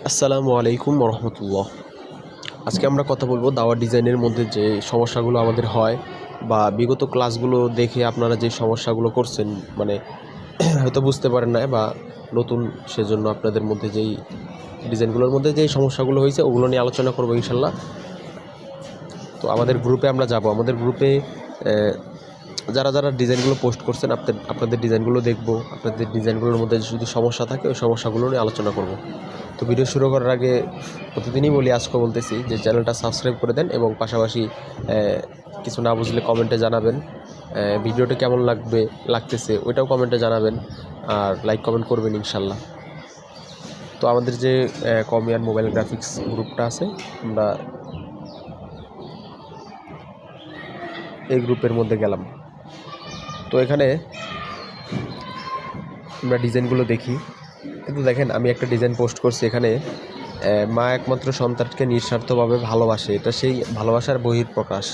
আসসালামু আলাইকুম রহমতুল্লাহ আজকে আমরা কথা বলব দাওয়া ডিজাইনের মধ্যে যে সমস্যাগুলো আমাদের হয় বা বিগত ক্লাসগুলো দেখে আপনারা যে সমস্যাগুলো করছেন মানে হয়তো বুঝতে পারেন না বা নতুন সেজন্য আপনাদের মধ্যে যেই ডিজাইনগুলোর মধ্যে যেই সমস্যাগুলো হয়েছে ওগুলো নিয়ে আলোচনা করব ইনশাল্লাহ। তো আমাদের গ্রুপে আমরা যাব। আমাদের গ্রুপে যারা যারা ডিজাইনগুলো পোস্ট করছেন আপনাদের আপনাদের ডিজাইনগুলো দেখব। আপনাদের ডিজাইনগুলোর মধ্যে যদি সমস্যা থাকে, ওই সমস্যাগুলো নিয়ে আলোচনা করব। তো ভিডিও শুরু করার আগে প্রতিদিনই বলি আজকে বলতেছি যে চ্যানেলটা সাবস্ক্রাইব করে দেন এবং পাশাপাশি কিছু না বুঝলে কমেন্টে জানাবেন। ভিডিওটা কেমন লাগবে, লাগতেছে, ওইটাও কমেন্টে জানাবেন। আর লাইক, কমেন্ট করবেন ইনশাল্লাহ। তো আমাদের যে কমিয়ান মোবাইল গ্রাফিক্স গ্রুপটা আছে, আমরা এই গ্রুপের মধ্যে গেলাম। তো এখানে আমরা ডিজাইনগুলো দেখি। কিন্তু দেখেন, আমি একটা ডিজাইন পোস্ট করছি এখানে মা একমাত্র সন্তানকে নিঃস্বার্থভাবে ভালোবাসে। এটা সেই ভালোবাসার বহির প্রকাশ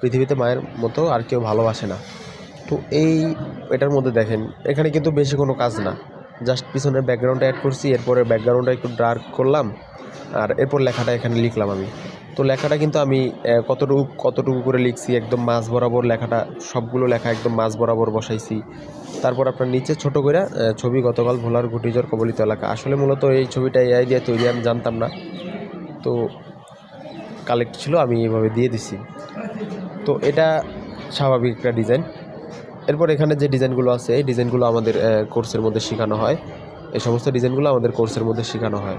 পৃথিবীতে মায়ের মতো আর কেউ ভালোবাসে না। তো এই, এটার মধ্যে দেখেন, এখানে কিন্তু বেশি কোনো কাজ না। জাস্ট পিছনের ব্যাকগ্রাউন্ডটা অ্যাড করছি এরপরে ব্যাকগ্রাউন্ডটা একটু ডার্ক করলাম, আর এরপর লেখাটা এখানে লিখলাম আমি। তো লেখাটা কিন্তু আমি কতটুকু কতটুকু করে লিখছি, একদম মাঝ বরাবর লেখাটা, সবগুলো লেখা একদম মাঝ বরাবর বসাইছি। তারপর আপনার নিচে ছোট করে ছবি গতকাল ভোলার ঘুটিজর কবলিত এলাকা। আসলে মূলত এই ছবিটা এআই দিয়ে তৈরি, আমি জানতাম না। তো কালেক্ট ছিল, আমি এইভাবে দিয়ে দিছি। তো এটা স্বাভাবিক একটা ডিজাইন এরপর এখানে যে ডিজাইনগুলো আছে, এই ডিজাইনগুলো আমাদের কোর্সের মধ্যে শেখানো হয়। এই সমস্ত ডিজাইনগুলো আমাদের কোর্সের মধ্যে শেখানো হয়।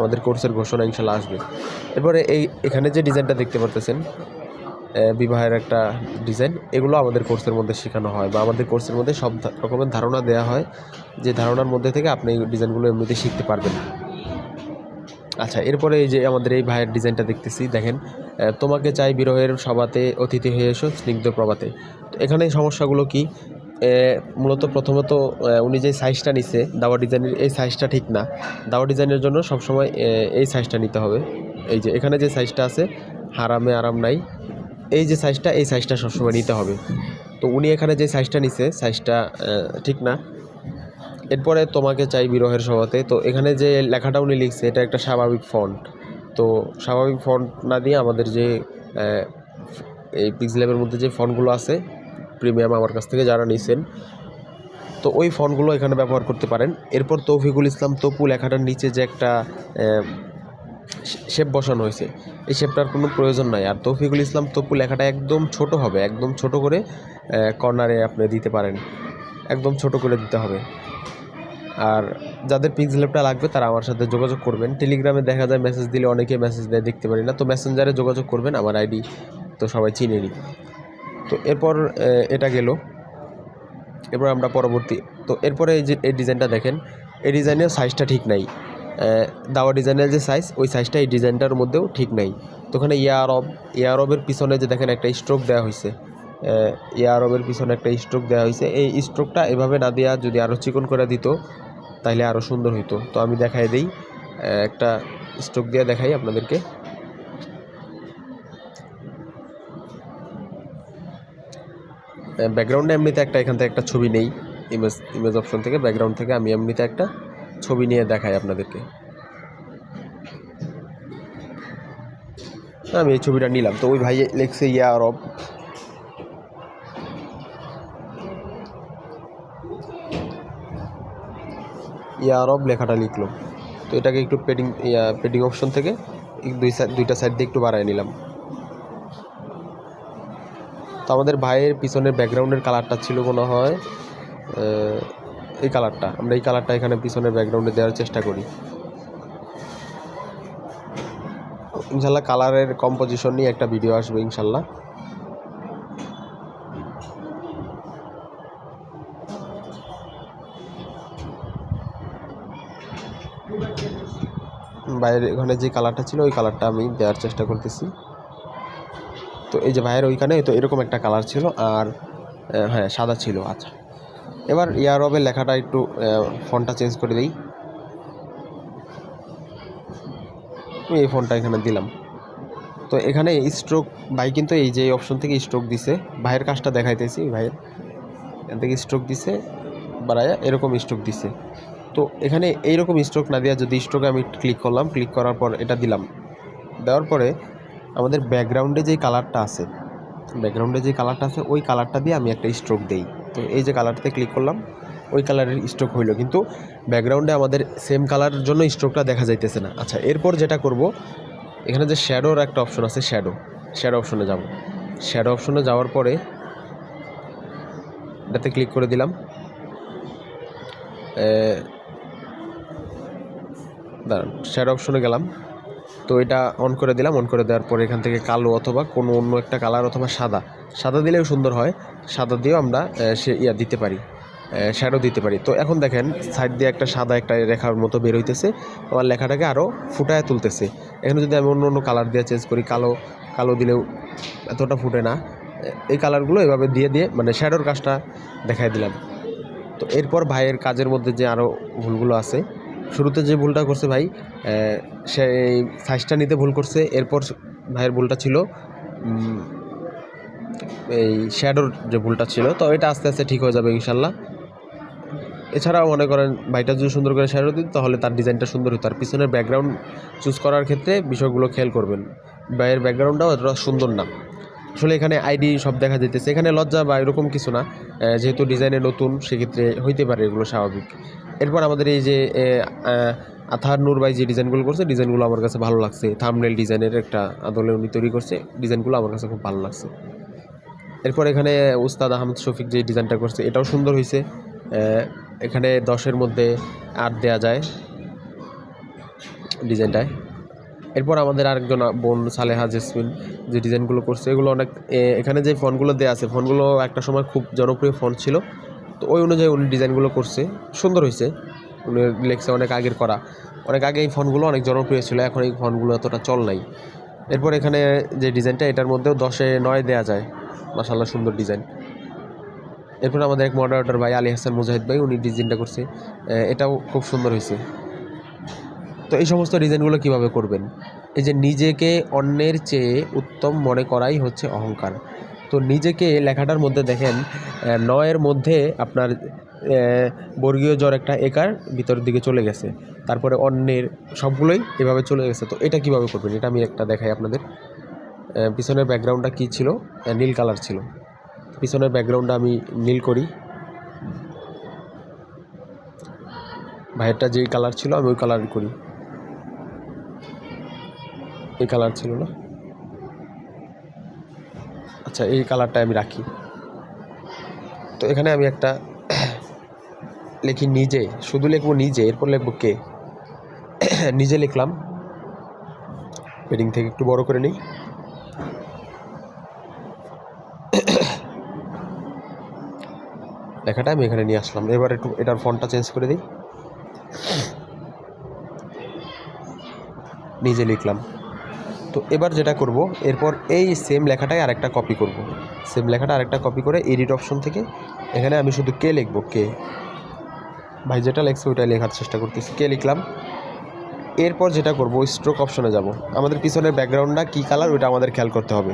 আমাদের কোর্সের ঘোষণা ইনশাল্লাহ আসবে। এরপরে এই, এখানে যে ডিজাইনটা দেখতে পারতেছেন বিবাহের একটা ডিজাইন, এগুলো আমাদের কোর্সের মধ্যে শেখানো হয় বা আমাদের কোর্সের মধ্যে সব রকমের ধারণা দেওয়া হয় যে ধারণার মধ্যে থেকে আপনি এই ডিজাইনগুলো এমনিতে শিখতে পারবেন। আচ্ছা এরপরে এই যে আমাদের এই ভাইয়ের ডিজাইনটা দেখতেছি, দেখেন তোমাকে চাই বিরহের সভাতে অতিথি হয়ে এসো স্নিগ্ধ প্রভাতে। এখানে সমস্যাগুলো কি? মূলত প্রথমত উনি যে সাইজটা নিছে, দাওয়া ডিজাইনের এই সাইজটা ঠিক না। দাওয়া ডিজাইনের জন্য সবসময় এই সাইজটা নিতে হবে। এই যে, এখানে যে সাইজটা আছে, হারামে আরাম নাই। এই যে সাইজটা এই সাইজটা সবসময় নিতে হবে। তো উনি এখানে যে সাইজটা নিছে সাইজটা ঠিক না। এরপরে তোমাকে চাই বিরহের সভাতে। তো এখানে যে লেখাটা উনি লিখছে, এটা একটা স্বাভাবিক ফন্ট তো স্বাভাবিক ফন্ট না দিয়ে আমাদের যে এই পিক্সেলের মধ্যে যে ফন্টগুলো আছে প্রিমিয়াম আমার কাছ থেকে যারা নিছেন, তো ওই ফন্টগুলো এখানে ব্যবহার করতে পারেন। এরপর তৌফিকুল ইসলাম তপু লেখাটার নিচে যে একটা শেপ বসানো হয়েছে, এই শেপটার কোনো প্রয়োজন নাই। আর তৌফিকুল ইসলাম তপু লেখাটা একদম ছোট হবে, একদম ছোট করে কর্নারে আপনি দিতে পারেন। একদম ছোট করে দিতে হবে। আর যাদের পিক্সেল ল্যাবটা লাগবে তারা আমার সাথে যোগাযোগ করবেন। টেলিগ্রামে দেখা যায় মেসেজ দিলে অনেকে মেসেজ দেয়, দেখতে পারি না। তো মেসেঞ্জারে যোগাযোগ করবেন, আমার আইডি তো সবাই চিনে নি তো এরপর এটা গেল। এরপর আমরা পরবর্তী, তো এরপরে এই যে, এই ডিজাইনটা দেখেন, এই ডিজাইনের সাইজটা ঠিক নাই। দাওয়া ডিজাইনের যে সাইজ ওই সাইজটা এই ডিজাইনটার মধ্যেও ঠিক নাই। তো ওখানে ইয়ারব, ইয়ারবের পিছনে যে দেখেন একটা স্ট্রোক দেওয়া হয়েছে ইয়ারবের পিছনে একটা স্ট্রোক দেওয়া হয়েছে এই স্ট্রোকটা এভাবে না দেওয়া যদি আরও চিকন করে দিত তাহলে আরও সুন্দর হইতো। তো আমি দেখাই দিই একটা স্ট্রোক দিয়ে দেখাই আপনাদেরকে। ব্যাকগ্রাউন্ডে এমনিতে একটা এখান থেকে একটা ছবি নেই। ইমেজ ইমেজ অপশন থেকে ব্যাকগ্রাউন্ড থেকে আমি এমনিতে একটা ছবি নিয়ে দেখাই আপনাদেরকে। আমি এই ছবিটা নিলাম। তো ওই ভাই লিখছে ইয়া আরব ইয়া আরব লেখাটা লিখলো। তো এটাকে একটু পেডিং পেডিং অপশন থেকে দুই সাইড দুইটা সাইড দিয়ে একটু বাড়ায় নিলাম। তো আমাদের ভাইয়ের পিছনের ব্যাকগ্রাউন্ডের কালারটা ছিল মনে হয় এই কালারটা। আমরা এই কালারটা এখানে পিছনের ব্যাকগ্রাউন্ডে দেওয়ার চেষ্টা করি। ইনশাল্লাহ কালারের কম্পোজিশন নিয়ে একটা ভিডিও আসবে ইনশাল্লাহ। বাইরের ওখানে যে কালারটা ছিল, ওই কালারটা আমি দেওয়ার চেষ্টা করতেছি। তো এই যে ভাইয়ের ওইখানে তো এরকম একটা কালার ছিল আর হ্যাঁ সাদা ছিল আচ্ছা। এবার ইয়ারবের লেখাটা একটু ফোনটা চেঞ্জ করে দিই। আমি এই ফোনটা এখানে দিলাম। তো এখানে স্ট্রোক ভাই কিন্তু এই যে অপশন থেকে স্ট্রোক দিছে। ভাইয়ের কাজটা দেখাইতেছি ভাইয়ের এখান থেকে স্ট্রোক দিছে, বাড়ায়া এরকম স্ট্রোক দিছে। তো এখানে এইরকম স্ট্রোক না দেওয়া যদি স্ট্রোকে আমি ক্লিক করলাম ক্লিক করার পর এটা দিলাম। দেওয়ার পরে আমাদের ব্যাকগ্রাউন্ডে যেই কালারটা আছে ব্যাকগ্রাউন্ডে যে কালারটা আছে, ওই কালারটা দিয়ে আমি একটা স্ট্রোক দেই। তো এই যে কালারটাতে ক্লিক করলাম, ওই কালারের স্ট্রোক হইল। কিন্তু ব্যাকগ্রাউন্ডে আমাদের সেম কালারের জন্য স্ট্রোকটা দেখা যাইতেছে না। আচ্ছা এরপর যেটা করব, এখানে যে শ্যাডোর একটা অপশন আছে শ্যাডো শ্যাডো অপশনে যাব। শ্যাডো অপশনে যাওয়ার পরে এটাতে ক্লিক করে দিলাম। দাঁড়ান শ্যাডো অপশনে গেলাম। তো এটা অন করে দিলাম অন করে দেওয়ার পরে এখান থেকে কালো অথবা কোনো অন্য একটা কালার অথবা সাদা। সাদা দিলেও সুন্দর হয়, সাদা দিয়েও আমরা সে ইয়া দিতে পারি শ্যাডো দিতে পারি। তো এখন দেখেন সাইড দিয়ে একটা সাদা একটা রেখার মতো বের হইতেছে আমার লেখাটাকে আরও ফুটায় তুলতেছে। এখানে যদি আমি অন্য অন্য কালার দিয়ে চেঞ্জ করি, কালো কালো দিলেও এতটা ফুটে না এই কালারগুলো এভাবে দিয়ে দিয়ে মানে শ্যাডোর কাজটা দেখাই দিলাম। তো এরপর ভাইয়ের কাজের মধ্যে যে আরও ভুলগুলো আছে শুরুতে যে ভুলটা করছে ভাই সে সাইজটা নিতে ভুল করছে। এরপর ভাইয়ের ভুলটা ছিল এই শ্যাডোর যে ভুলটা ছিল। তো এটা আস্তে আস্তে ঠিক হয়ে যাবে ইনশাল্লাহ। এছাড়াও মনে করেন, ভাইটা যদি সুন্দর করে শ্যাডো দিত, তাহলে তার ডিজাইনটা সুন্দর হতো। আর পিছনের ব্যাকগ্রাউন্ড চুজ করার ক্ষেত্রে বিষয়গুলো খেয়াল করবেন। ভাইয়ের ব্যাকগ্রাউন্ডটাও এতটা সুন্দর না। আসলে এখানে আইডি সব দেখা যেতেছে এখানে লজ্জা বা এরকম কিছু না। যেহেতু ডিজাইনে নতুন, সেক্ষেত্রে হইতে পারে এগুলো স্বাভাবিক। এরপর আমাদের এই যে আথার নূর যে ডিজাইনগুলো করছে, ডিজাইনগুলো আমার কাছে ভালো লাগছে। থামনেল ডিজাইনের একটা আদলে উনি তৈরি করছে, ডিজাইনগুলো আমার কাছে খুব ভালো লাগছে। এরপর এখানে উস্তাদ আহমদ শফিক যে ডিজাইনটা করছে, এটাও সুন্দর হয়েছে এখানে দশের মধ্যে আট দেয়া যায় ডিজাইনটায়। এরপর আমাদের আরেকজন বোন সালেহা জেসমিন যে ডিজাইনগুলো করছে, এগুলো অনেক এখানে যে ফোনগুলো দেওয়া আছে, ফোনগুলো একটা সময় খুব জনপ্রিয় ফোন ছিল। তো ওই অনুযায়ী উনি ডিজাইনগুলো করছে। সুন্দর হয়েছে। উনি লেখছে অনেক আগের করা। অনেক আগে এই ফোনগুলো অনেক জনপ্রিয় ছিল, এখন এই ফোনগুলো এতটা চল নাই। এরপর এখানে যে ডিজাইনটা, এটার মধ্যেও দশে নয় দেওয়া যায়। মাসাল্লাহ সুন্দর ডিজাইন। এরপর আমাদের এক মডারেটর ভাই আলী হাসান মুজাহিদ ভাই, উনি ডিজাইনটা করছে। এটাও খুব সুন্দর হয়েছে। তো এই সমস্ত ডিজাইনগুলো কীভাবে করবেন? এই যে নিজেকে অন্যের চেয়ে উত্তম মনে করাই হচ্ছে অহংকার। তো নিজেকে লেখাটার মধ্যে দেখেন নয়ের মধ্যে আপনার বর্গীয় জ্বর একটা একার ভিতরের দিকে চলে গেছে। তারপরে অন্যের সবগুলোই এভাবে চলে গেছে। তো এটা কীভাবে করবেন? এটা আমি একটা দেখাই আপনাদের। পিছনের ব্যাকগ্রাউন্ডটা কী ছিল? নীল কালার ছিল। পিছনের ব্যাকগ্রাউন্ডটা আমি নীল করি। ভাইয়েরটা যেই কালার ছিল, আমি ওই কালার করি। এই কালার ছিল না? আচ্ছা এই কালারটা আমি রাখি। তো এখানে আমি একটা লিখি নিজে। শুধু লিখব নিজে, এরপর লিখব কে? নিজে লিখলাম। হেডিং থেকে একটু বড় করে নিই। লেখাটা আমি এখানে নিয়ে আসলাম। এবার একটু এটার ফোনটা চেঞ্জ করে দিই। নিজে লিখলাম। তো এবার যেটা করব, এরপর এই সেম লেখাটাই আরেকটা কপি করব। সেম লেখাটা আরেকটা কপি করে এডিট অপশন থেকে এখানে আমি শুধু কে লিখব? কে? ভাই যেটা লেখছে ওইটাই লেখার চেষ্টা করতেছি। কে লিখলাম? এরপর যেটা করব স্ট্রোক অপশনে যাব। আমাদের পিছনের ব্যাকগ্রাউন্ডটা কী কালার ওইটা আমাদের খেয়াল করতে হবে।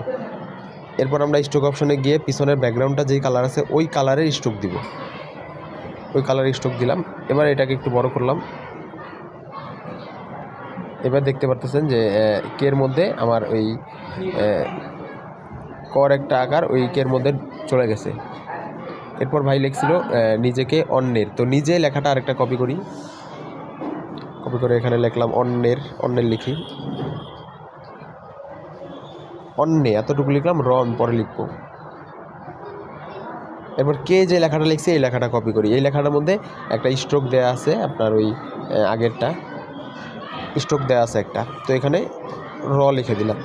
এরপর আমরা স্ট্রোক অপশনে গিয়ে পিছনের ব্যাকগ্রাউন্ডটা যেই কালার আছে, ওই কালারের স্ট্রোক দিব। ওই কালারের স্ট্রোক দিলাম। এবার এটাকে একটু বড় করলাম। এবার দেখতে পারতেছেন যে কের মধ্যে আমার ওই কর একটা আকার ওই কের মধ্যে চলে গেছে। এরপর ভাই লিখছিল নিজেকে অন্যের। তো নিজে লেখাটা আরেকটা কপি করি। কপি করে এখানে লিখলাম অন্যের অন্যের লিখি। অন্যে, এতটুকু লিখলাম র আমি পরে লিখব। এরপর কে যে লেখাটা লিখছে, এই লেখাটা কপি করি। এই লেখাটার মধ্যে একটা স্ট্রোক দেওয়া আছে, আপনার ওই আগেরটা। স্ট্রোক দেওয়া আছে একটা। তো এখানে র লিখে দিলাম।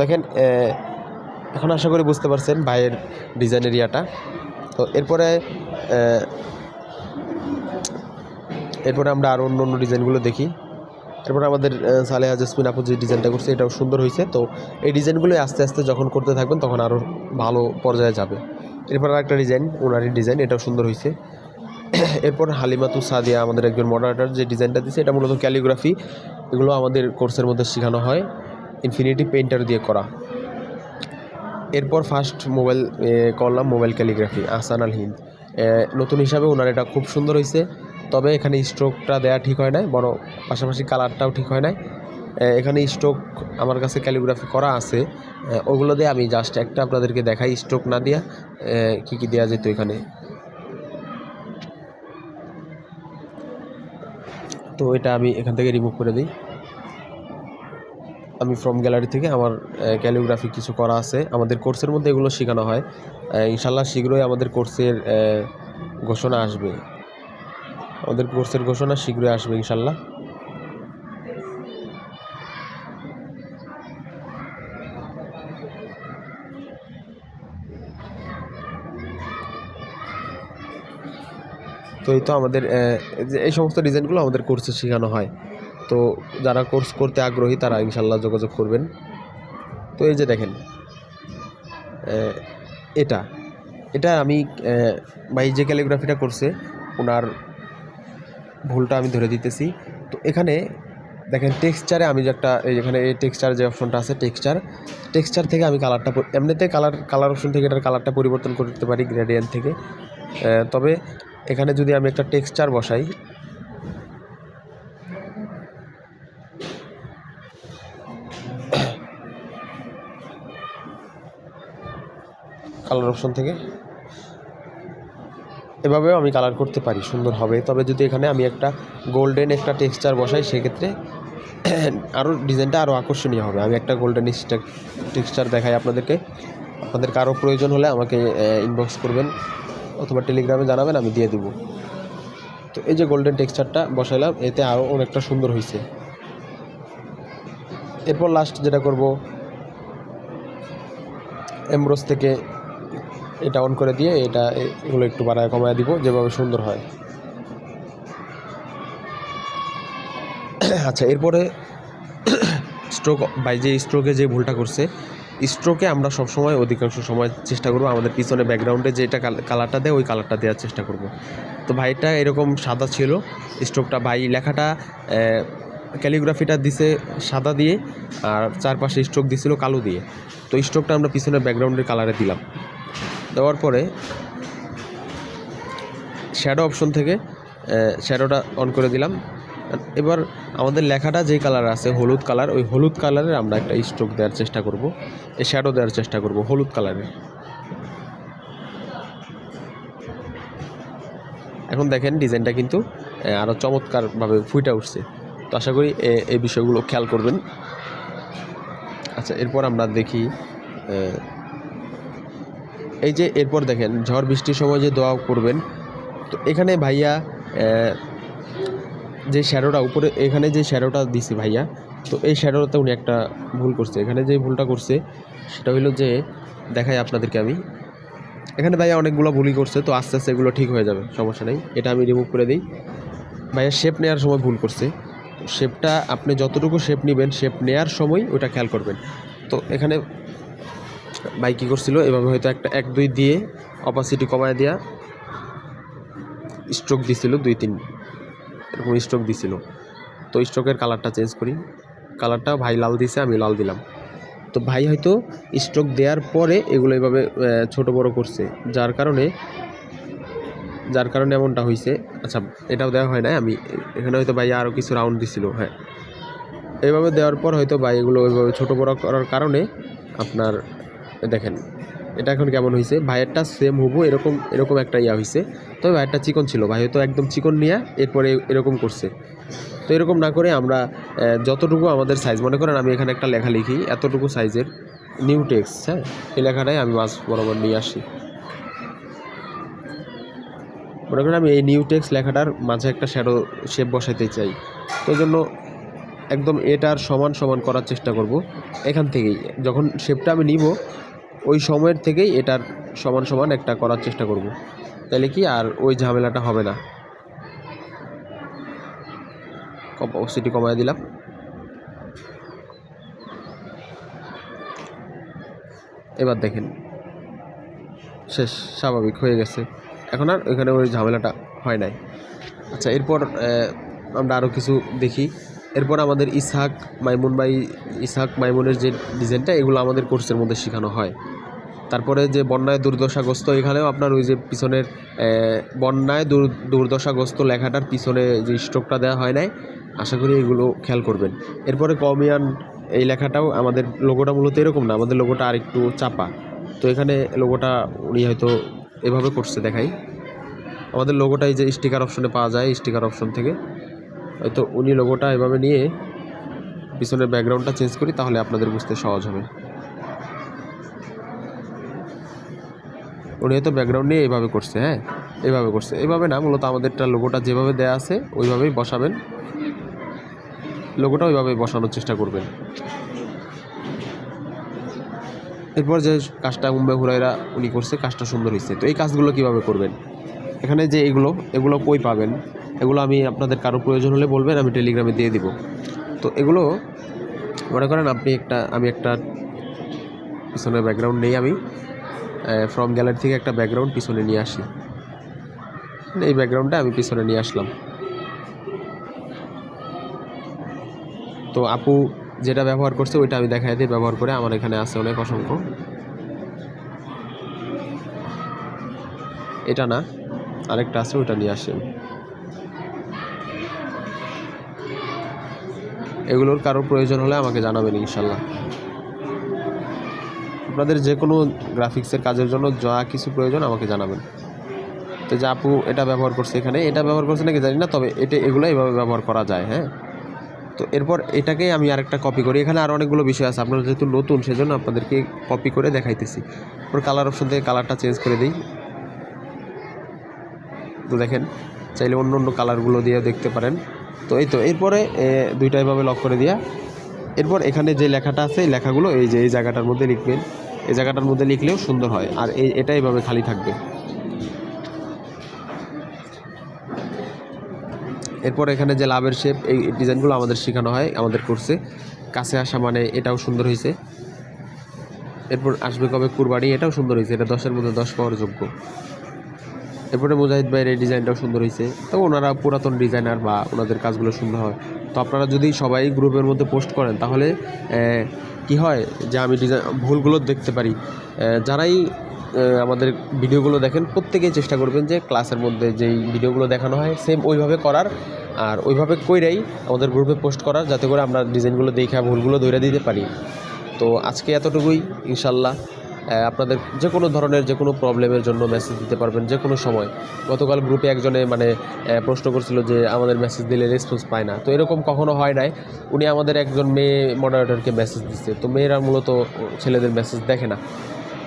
দেখেন এখন আশা করি বুঝতে পারছেন ভাইয়ের ডিজাইন এরিয়াটা তো এরপরে এরপরে আমরা আরও অন্য অন্য ডিজাইনগুলো দেখি। এরপরে আমাদের সালেহা জেসমিন আপু যে ডিজাইনটা করছে, এটাও সুন্দর হয়েছে। তো এই ডিজাইনগুলো আস্তে আস্তে যখন করতে থাকবেন, তখন আরও ভালো পর্যায়ে যাবে। এরপর আরেকটা ডিজাইন ওনারই ডিজাইন এটাও সুন্দর হয়েছে। এরপর হালিমাতু সাদিয়া আমাদের একজন মডারেটর যে ডিজাইনটা দিচ্ছে এটা মূলত ক্যালিগ্রাফি এগুলো আমাদের কোর্সের মধ্যে শেখানো হয় ইনফিনিটি পেইন্টার দিয়ে করা। এরপর ফার্স্ট মোবাইল করলাম মোবাইল ক্যালিগ্রাফি আসান আল হিন্দ। নতুন হিসাবে ওনার এটা খুব সুন্দর হয়েছে তবে এখানে স্ট্রোকটা দেওয়া ঠিক হয় নাই বড় পাশাপাশি কালারটাও ঠিক হয় নাই। এখানে স্ট্রোক আমার কাছে ক্যালিগ্রাফি করা আছে ওগুলো দিয়ে আমি জাস্ট একটা আপনাদেরকে দেখাই স্ট্রোক না দিয়া কী কি কি দেওয়া যেত এখানে। তো এটা আমি এখান থেকে রিমুভ করে দিই। আমি ফ্রম গ্যালারি থেকে আমার ক্যালিওগ্রাফি কিছু করা আছে। আমাদের কোর্সের মধ্যে এগুলো শেখানো হয়। ইনশাল্লাহ শীঘ্রই আমাদের কোর্সের ঘোষণা আসবে। আমাদের কোর্সের ঘোষণা শীঘ্রই আসবে ইনশাল্লাহ তো এই তো আমাদের এই সমস্ত ডিজাইনগুলো আমাদের কোর্সে শেখানো হয়। তো যারা কোর্স করতে আগ্রহী, তারা ইনশাল্লাহ যোগাযোগ করবেন। তো এই যে দেখেন এটা এটা আমি ভাই যে ক্যালিগ্রাফিটা করছে, ওনার ভুলটা আমি ধরে দিতেছি। তো এখানে দেখেন টেক্সচারে আমি যে একটা, এই যেখানে এই টেক্সচার যে অপশনটা আছে টেক্সচার টেক্সচার থেকে আমি কালারটা এমনিতে কালার কালার অপশন থেকে এটার কালারটা পরিবর্তন করতে পারি গ্রেডিয়েন্ট থেকে। তবে এখানে যদি আমি একটা টেক্সচার বসাই, কালার অপশন থেকে, এভাবেও আমি কালার করতে পারি, সুন্দর হবে। তবে যদি এখানে আমি একটা গোল্ডেন একটা টেক্সচার বসাই, সেক্ষেত্রে আরও ডিজাইনটা আরও আকর্ষণীয় হবে। আমি একটা গোল্ডেন টেক্সচার দেখাই আপনাদেরকে। আপনাদের কারও প্রয়োজন হলে আমাকে ইনবক্স করবেন। অথবা টেলিগ্রামে জানাবেন, আমি দিয়ে দেবো। তো এই যে গোল্ডেন টেক্সচারটা বসাইলাম, এতে আরও অনেকটা সুন্দর হয়েছে এরপর লাস্ট যেটা করব এমব্রোস থেকে এটা অন করে দিয়ে এটা এগুলো একটু বাড়ায় কমায় দিব, যেভাবে সুন্দর হয়। আচ্ছা এরপরে স্ট্রোক বাই যে স্ট্রোকে যে ভুলটা করছে স্ট্রোকে আমরা সবসময় অধিকাংশ সময় চেষ্টা করব আমাদের পিছনে ব্যাকগ্রাউন্ডে যেটা কালারটা দেয়, ওই কালারটা দেওয়ার চেষ্টা করব। তো ভাইটা এরকম সাদা ছিল স্ট্রোকটা ভাই লেখাটা ক্যালিগ্রাফিটা দিছে সাদা দিয়ে, আর চারপাশে স্ট্রোক দিছিল কালো দিয়ে। তো স্ট্রোকটা আমরা পিছনে ব্যাকগ্রাউন্ডের কালারে দিলাম। দেওয়ার পরে শ্যাডো অপশন থেকে শ্যাডোটা অন করে দিলাম। এবার আমাদের লেখাটা যে কালার আছে, হলুদ কালার ওই হলুদ কালারের আমরা একটা স্ট্রোক দেওয়ার চেষ্টা করব এই শ্যাডো দেওয়ার চেষ্টা করব হলুদ কালারের এখন দেখেন ডিজাইনটা কিন্তু আরও চমৎকারভাবে ফুটে উঠছে। তো আশা করি এই বিষয়গুলো খেয়াল করবেন। আচ্ছা এরপর আমরা দেখি এই যে এরপর দেখেন, ঝড় বৃষ্টির সময় যে দোয়া করবেন, তো এখানে ভাইয়া যে শ্যাডোটা উপরে, এখানে যে শ্যাডোটা দিছে ভাইয়া, তো এই শ্যাডোতে উনি একটা ভুল করছে। এখানে যে ভুলটা করছে, সেটা হলো যে, দেখাই আপনাদেরকে আমি। এখানে ভাইয়া অনেকগুলো ভুলই করছে, তো আস্তে আস্তে এগুলো ঠিক হয়ে যাবে, সমস্যা নেই। এটা আমি রিমুভ করে দিই। ভাইয়া শেপ নেওয়ার সময় ভুল করছে। শেপটা আপনি যতটুকু শেপ নেবেন শেপ নেওয়ার সময় ওটা খেয়াল করবেন। তো এখানে ভাই কী করছিল, এভাবে হয়তো একটা এক, দুই দিয়ে অপাসিটি কমায় দেওয়া স্ট্রোক দিছিল, দুই, তিন। এরকম স্ট্রোক দিছিল। তো স্ট্রোকের কালারটা চেঞ্জ করি। কালারটা ভাই লাল দিছে আমি লাল দিলাম। তো ভাই হয়তো স্ট্রোক দেওয়ার পরে এগুলো এভাবে ছোট বড় করছে। যার কারণে যার কারণে এমনটা হয়েছে আচ্ছা এটাও দেওয়া হয় না আমি এখানে হয়তো ভাই আরও কিছু রাউন্ড দিছিল হ্যাঁ। এইভাবে দেওয়ার পর হয়তো ভাই এগুলো ওইভাবে ছোটো বড় করার কারণে আপনার দেখেন এটা এখন কেমন হয়েছে ভাইয়েরটা সেম হবু এরকম এরকম একটা ইয়া হয়েছে তবে ভাইয়েরটা চিকন ছিল ভাই হয়তো একদম চিকন নিয়ে এরপরে এরকম করছে। তো এরকম না করে আমরা যতটুকু আমাদের সাইজ মনে করেন আমি এখানে একটা লেখা লিখি, এতটুকু সাইজের নিউ টেক্স হ্যাঁ? এই লেখাটাই আমি মাছ বরাবর নিয়ে আসি। মনে করেন আমি এই নিউ টেক্স লেখাটার মাঝে একটা শ্যাডো শেপ বসাইতে চাই। তো জন্য একদম এটার সমান সমান করার চেষ্টা করব। এখান থেকেই, যখন শেপটা আমি নিব ওই সময়ের থেকেই এটার সমান সমান একটা করার চেষ্টা করব। তাহলে কি আর ওই ঝামেলাটা হবে না। অপসিটি কমায় দিলাম। এবার দেখেন। শেষ, স্বাভাবিক হয়ে গেছে। এখন আর ওইখানে ওই ঝামেলাটা হয় নাই। আচ্ছা এরপর আমরা আরও কিছু দেখি। এরপর আমাদের ইসহাক মাইমুন বাই ইসহাক মাইমুনের যে ডিজাইনটা, এগুলো আমাদের কোর্সের মধ্যে শেখানো হয়। তারপরে যে বন্যায় দুর্দশাগ্রস্ত, এখানেও আপনার ওই যে পিছনের বন্যায় দুর, দুর্দশাগ্রস্ত লেখাটার পিছনে যে স্ট্রোকটা দেওয়া হয় নাই, আশা করি এগুলো খেয়াল করবেন। এরপরে কমিয়ান এই লেখাটাও আমাদের লোগোটা মূলত এরকম না, আমাদের লোগোটা আরেকটু চাপা। তো এখানে লোগোটা উনি হয়তো এভাবে করছে দেখাই। আমাদের লোগোটা এই যে স্টিকার অপশনে পাওয়া যায়, স্টিকার অপশন থেকে। হয়তো উনি লোগোটা এভাবে নিয়ে পিছনের ব্যাকগ্রাউন্ডটা চেঞ্জ করি, তাহলে আপনাদের বুঝতে সহজ হবে। উনি হয়তো ব্যাকগ্রাউন্ড নিয়ে এইভাবে করছে হ্যাঁ? এইভাবে করছে। এইভাবে না, মূলত আমাদেরটা লোগোটা যেভাবে দেয়া আছে, ওইভাবেই বসাবেন। লোগোটা ওইভাবেই বসানোর চেষ্টা করবেন। এরপর যে কাজটা মুম্বাই হুরাইরা উনি করছে, কাজটা সুন্দর হয়েছে। তো এই কাজগুলো কীভাবে করবেন? এখানে যে এগুলো এগুলো কই পাবেন? এগুলো আমি আপনাদের কারও প্রয়োজন হলে বলবেন, আমি টেলিগ্রামে দিয়ে দিব। তো এগুলো, মনে করেন আপনি একটা, আমি একটা পিছনে ব্যাকগ্রাউন্ড নেই আমি ফ্রম গ্যালারি থেকে একটা ব্যাকগ্রাউন্ড পিছনে নিয়ে আসি। এই ব্যাকগ্রাউন্ডটা আমি পিছনে নিয়ে আসলাম। তো আপু যেটা ব্যবহার করছে ওইটা আমি দেখাই দিই, ব্যবহার করে আমার এখানে আছে অনেক অসংখ্য। এটা না আরেকটা আছে, ওটা নিয়ে আসেন। এগুলোর কারও প্রয়োজন হলে আমাকে জানাবেন ইনশাল্লাহ। আপনাদের যে কোনো গ্রাফিক্সের কাজের জন্য যা কিছু প্রয়োজন আমাকে জানাবেন। তো যে আপু এটা ব্যবহার করছে এখানে, এটা ব্যবহার করছে নাকি জানি না, তবে এটা, এগুলো এইভাবে ব্যবহার করা যায় হ্যাঁ। তো এরপর এটাকেই আমি আরেকটা কপি করি। এখানে আরও অনেকগুলো বিষয় আছে, আপনারা যেহেতু নতুন, সেজন্য আপনাদেরকে কপি করে দেখাইতেছি। ওর কালার অপশন থেকে কালারটা চেঞ্জ করে দিই। তো দেখেন। চাইলে অন্য অন্য কালারগুলো দিয়ে দেখতে পারেন। তো এই তো, এরপরে দুইটা এভাবে লক করে দিয়া, এরপর এখানে যে লেখাটা আছে, এই লেখাগুলো এই যে, এই জায়গাটার মধ্যে লিখবেন। এই জায়গাটার মধ্যে লিখলেও সুন্দর হয়, আর এই, এটা এইভাবে খালি থাকবে। এরপর এখানে যে লাভের শেপ এই ডিজাইনগুলো আমাদের শেখানো হয়, আমাদের কোর্সে কাছে আসা মানে এটাও সুন্দর হয়েছে। এরপর আসবে কবে কুরবানি, এটাও সুন্দর হয়েছে, এটা দশের মধ্যে দশ পাওয়ার যোগ্য। এরপরে মুজাহিদ ভাইয়ের এই ডিজাইনটাও সুন্দর হয়েছে। তো ওনারা পুরাতন ডিজাইনার বা ওনাদের কাজগুলো সুন্দর হয়। তো আপনারা যদি সবাই গ্রুপের মধ্যে পোস্ট করেন, তাহলে কি হয় যে আমি ডিজাইন ভুলগুলো দেখতে পারি। যারাই আমাদের ভিডিওগুলো দেখেন, প্রত্যেকেই চেষ্টা করবেন যে ক্লাসের মধ্যে যেই ভিডিওগুলো দেখানো হয় সেম ওইভাবে করার। আর ওইভাবে কইরাই আমাদের গ্রুপে পোস্ট করার, যাতে করে আমরা ডিজাইনগুলো দেখে ভুলগুলো ধরে দিতে পারি। তো আজকে এতটুকুই ইনশাল্লাহ আপনাদের যে কোনো ধরনের যে কোনো প্রবলেমের জন্য মেসেজ দিতে পারবেন যে কোনো সময়। গতকাল গ্রুপে একজনে মানে প্রশ্ন করছিল যে আমাদের মেসেজ দিলে রেসপন্স পায় না। তো এরকম কখনো হয় নাই। উনি আমাদের একজন মেয়ে মডারেটরকে মেসেজ দিচ্ছে। তো মেয়েরা মূলত ছেলেদের মেসেজ দেখে না।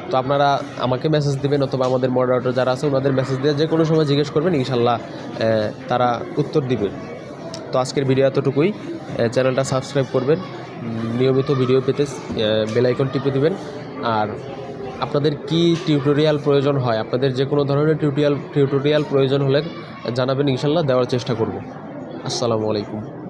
তো আপনারা আমাকে মেসেজ দেবেন অথবা আমাদের মডারেটর যারা আছে, ওনাদের মেসেজ দিয়ে যে কোনো সময় জিজ্ঞেস করবেন, ইনশাল্লাহ তারা উত্তর দিবে। তো আজকের ভিডিও এতটুকুই। চ্যানেলটা সাবস্ক্রাইব করবেন। নিয়মিত ভিডিও পেতে বেল আইকন টিপে দিবেন। আর আপনাদের কি টিউটোরিয়াল প্রয়োজন হয়? আপনাদের যে কোনো ধরনের টিউটোরিয়াল টিউটোরিয়াল প্রয়োজন হলে জানাবেন, ইনশাল্লাহ দেওয়ার চেষ্টা করব। আসসালামু আলাইকুম।